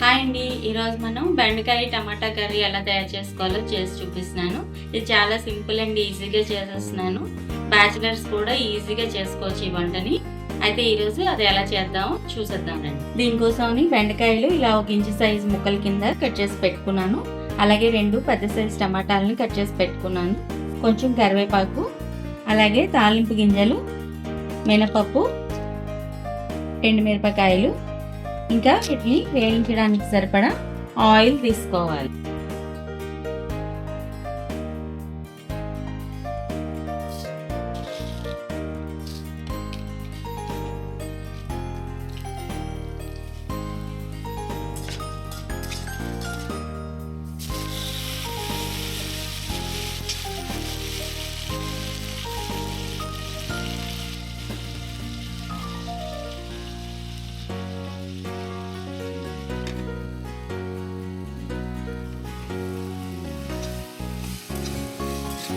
Hi అండి. ఈరోజు మనం బెండకాయ టమాటా కర్రీ ఎలా తయారు చేసుకోవాలో చేసి చూపిస్తున్నాను. ఇది చాలా సింపుల్ అండ్ ఈజీగా చేసేస్తున్నాను. బ్యాచిలర్స్ కూడా ఈజీగా చేసుకోవచ్చు ఈ వంటని. అయితే ఈరోజు అది ఎలా చేద్దామో చూసేద్దామండి దీనికోసం బెండకాయలు ఇలా ఒక ఇంచు సైజు ముక్కల కింద కట్ చేసి పెట్టుకున్నాను. అలాగే రెండు పెద్ద సైజ్ టమాటాలని కట్ చేసి పెట్టుకున్నాను. కొంచెం కరివేపాకు అలాగే తాలింపు గింజలు మినపప్పు ఎండుమిరపకాయలు ఇంకా వీటిని వేయించడానికి సరిపడా ఆయిల్ తీసుకోవాలి.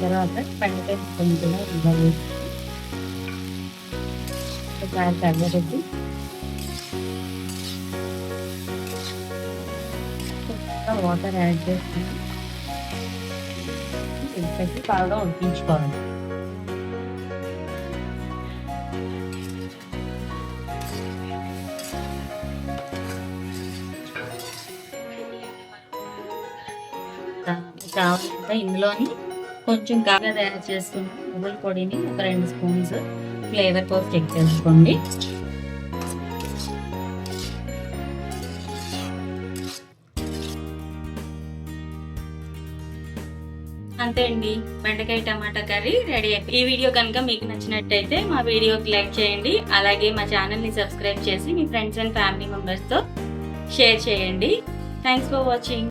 తర్వాత బెండకాయ కొంచెం ఇవ్వాలి. దాని ఒకసారి వాటర్ యాడ్ చేసుకుని పెట్టి బాగా ఉడికించుకోవాలి. కావాలంటే ఇందులోని కొంచెం కాగా తయారు చేసుకున్న నువ్వుల పొడిని ఒక రెండు స్పూన్స్ ఫ్లేవర్ కోసం చెక్ చేసుకోండి. అంతే అండి బెండకాయ టమాటా కర్రీ రెడీ అయిపోయి ఈ వీడియో కనుక మీకు నచ్చినట్టయితే మా వీడియోకి లైక్ చేయండి అలాగే మా ఛానల్ని సబ్స్క్రైబ్ చేసి మీ ఫ్రెండ్స్ అండ్ ఫ్యామిలీ మెంబర్స్తో షేర్ చేయండి. Thanks for watching